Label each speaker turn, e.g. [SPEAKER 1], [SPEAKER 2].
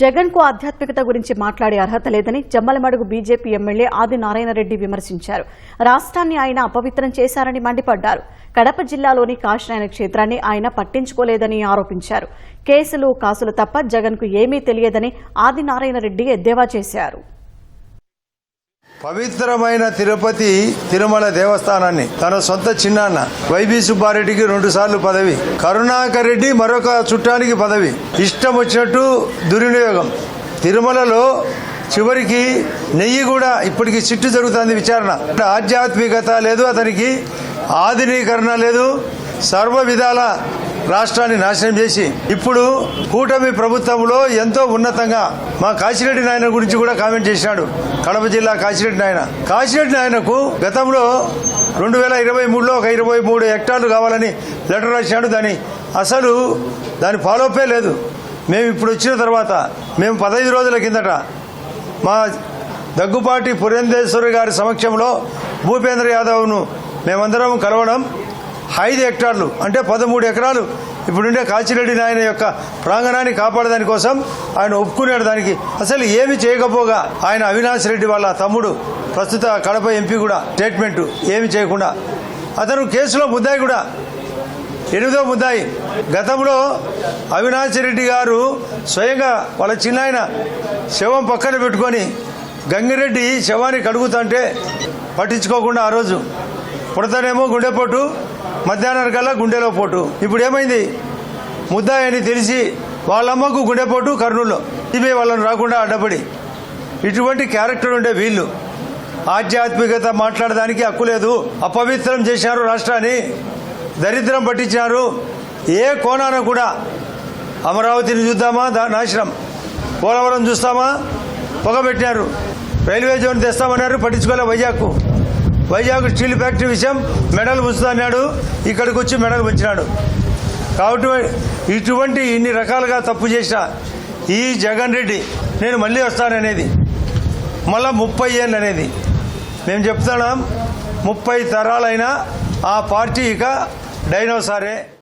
[SPEAKER 1] జగన్కు ఆధ్యాత్మికత గురించి మాట్లాడే అర్హత లేదని జమ్మలమడుగు బీజేపీ ఎమ్మెల్యే ఆది నారాయణరెడ్డి విమర్శించారు. రాష్ట్రాన్ని ఆయన అపవిత్రం చేశారని మండిపడ్డారు. కడప జిల్లాలోని కాశీనాయన క్షేత్రాన్ని ఆయన పట్టించుకోలేదని ఆరోపించారు. కేసులు కాసులు తప్ప జగన్కు ఏమీ తెలియదని ఆది నారాయణరెడ్డి ఎద్దేవా చేశారు.
[SPEAKER 2] పవిత్రమైన తిరుపతి తిరుమల దేవస్థానాన్ని తన సొంత చిన్నాన్న వైబీ సుబ్బారెడ్డికి రెండు సార్లు పదవి కరుణాకర్ రెడ్డి మరొక చుట్టానికి పదవి. ఇష్టం వచ్చినట్టు దుర్వినియోగం. తిరుమలలో చివరికి నెయ్యి కూడా ఇప్పటికి చిట్టు జరుగుతుంది విచారణ. ఆధ్యాత్మికత లేదు అతనికి ఆధునీకరణ లేదు. సర్వ విధాల రాష్ట్రాన్ని నాశనం చేసి ఇప్పుడు కూటమి ప్రభుత్వంలో ఎంతో ఉన్నతంగా మా కాశిరెడ్డి నాయన గురించి కూడా కామెంట్ చేశాడు. కడప జిల్లా కాశిరెడ్డి నాయన. కాశిరెడ్డి నాయనకు గతంలో రెండు వేల ఇరవై మూడులో ఒక ఇరవై మూడు హెక్టార్లు కావాలని లెటర్ రాశాడు. దాని అసలు దాని ఫాలోపే లేదు. మేము ఇప్పుడు వచ్చిన తర్వాత మేము పదహైదు రోజుల కిందట మా దగ్గుపాటి పురేందేశ్వరి గారి సమక్షంలో భూపేంద్ర యాదవ్ను మేమందరం కలవడం ఐదు హెక్టార్లు అంటే పదమూడు ఎకరాలు ఇప్పుడుండే కాచిరెడ్డి నాయన యొక్క ప్రాంగణాన్ని కాపాడదాని కోసం ఆయన ఒప్పుకునేడు దానికి. అసలు ఏమి చేయకపోగా ఆయన అవినాష్ రెడ్డి వాళ్ళ తమ్ముడు ప్రస్తుత కడప ఎంపీ కూడా స్టేట్మెంటు ఏమి చేయకుండా. అతను కేసులో ముద్దాయి కూడా. ఎనిమిదో ముద్దాయి. గతంలో అవినాష్ రెడ్డి గారు స్వయంగా వాళ్ళ చిన్నాయన శవం పక్కన పెట్టుకొని గంగిరెడ్డి శవాన్ని కడుగుతుంటే పట్టించుకోకుండా ఆ రోజు పుడతానేమో గుండెపోటు మధ్యాహ్నం కల్లా గుండెలో పోటు. ఇప్పుడు ఏమైంది? ముద్దాయని అని తెలిసి వాళ్ళమ్మకు గుండెపోటు కర్నూలులో. ఇవే వాళ్ళని రాకుండా అడ్డపడి. ఇటువంటి క్యారెక్టర్ ఉండే వీళ్ళు. ఆధ్యాత్మికత మాట్లాడడానికి హక్కు లేదు. అపవిత్రం చేశారు రాష్ట్రాన్ని. దరిద్రం పట్టించారు ఏ కోణాన కూడా అమరావతిని చూద్దామా? నాశనం. పోలవరం చూస్తామా? పొగబెట్టినారు రైల్వే జోన్ తెస్తామన్నారు పట్టించుకోలే వైజాగ్కు. వైజాగ్ స్టీల్ ఫ్యాక్టరీ విషయం మెడల్ పుచ్చుతా అన్నాడు. ఇక్కడికి వచ్చి మెడల్ పుచ్చినాడు కాబట్టి ఇటువంటి ఇన్ని రకాలుగా తప్పు చేసిన ఈ జగన్ రెడ్డి నేను మళ్ళీ వస్తాననేది. మళ్ళా ముప్పై ఏళ్ళు అనేది మేము చెప్తున్నాం ముప్పై తరాలైనా ఆ పార్టీ ఇక డైనోసారే.